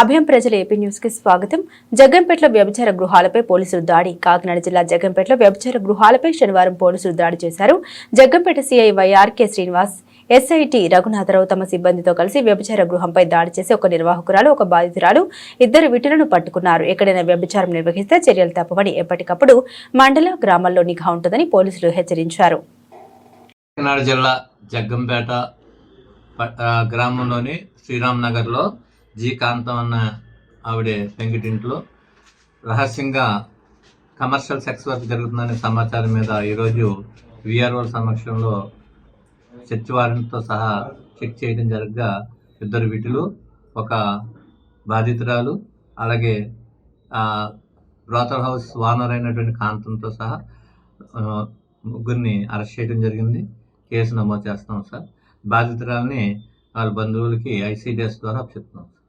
అభయం ప్రజల ఏపీ న్యూస్కి స్వాగతం. జగ్గంపేటలో వ్యభిచార గృహాలపై పోలీసులు దాడి. కాకినాడ జిల్లా జగ్గంపేటలో వ్యభిచార గృహాలపై శనివారం పోలీసులు దాడి చేశారు. Jaggampeta CI YRK Srinivas SIT Raghunatharao తమ సిబ్బందితో కలిసి వ్యభిచార గృహంపై దాడి చేసి ఒక నిర్వాహకురాలు ఒక బాధితురాలు ఇద్దరు విటులను పట్టుకున్నారు. ఎక్కడైనా వ్యభిచారం నిర్వహిస్తే చర్యలు తప్పవని ఎప్పటికప్పుడు మండల గ్రామాల్లో నిఘా ఉంటుందని పోలీసులు హెచ్చరించారు. జిల్లా జగ్గంపేట గ్రామంలోని శ్రీరామ్ నగర్లో జి కాంతం అన్న ఆవిడే పెంకిటింట్లో రహస్యంగా కమర్షియల్ సెక్స్ వర్క్ జరుగుతుందనే సమాచారం మీద ఈరోజు విఆర్ఓ సమక్షంలో సెర్చ్ వారెంట్తో సహా చెక్ చేయడం జరగగా ఇద్దరు విటులు ఒక బాధితురాలు అలాగే బ్రోతర్ హౌస్ ఓనర్ అయినటువంటి కాంతంతో సహా ముగ్గురిని అరెస్ట్ చేయడం జరిగింది. కేసు నమోదు చేస్తున్నాం సార్. బాధితురాలని వాళ్ళ బంధువులకి ఐసీడీఎస్ ద్వారా చెప్తున్నాం సార్.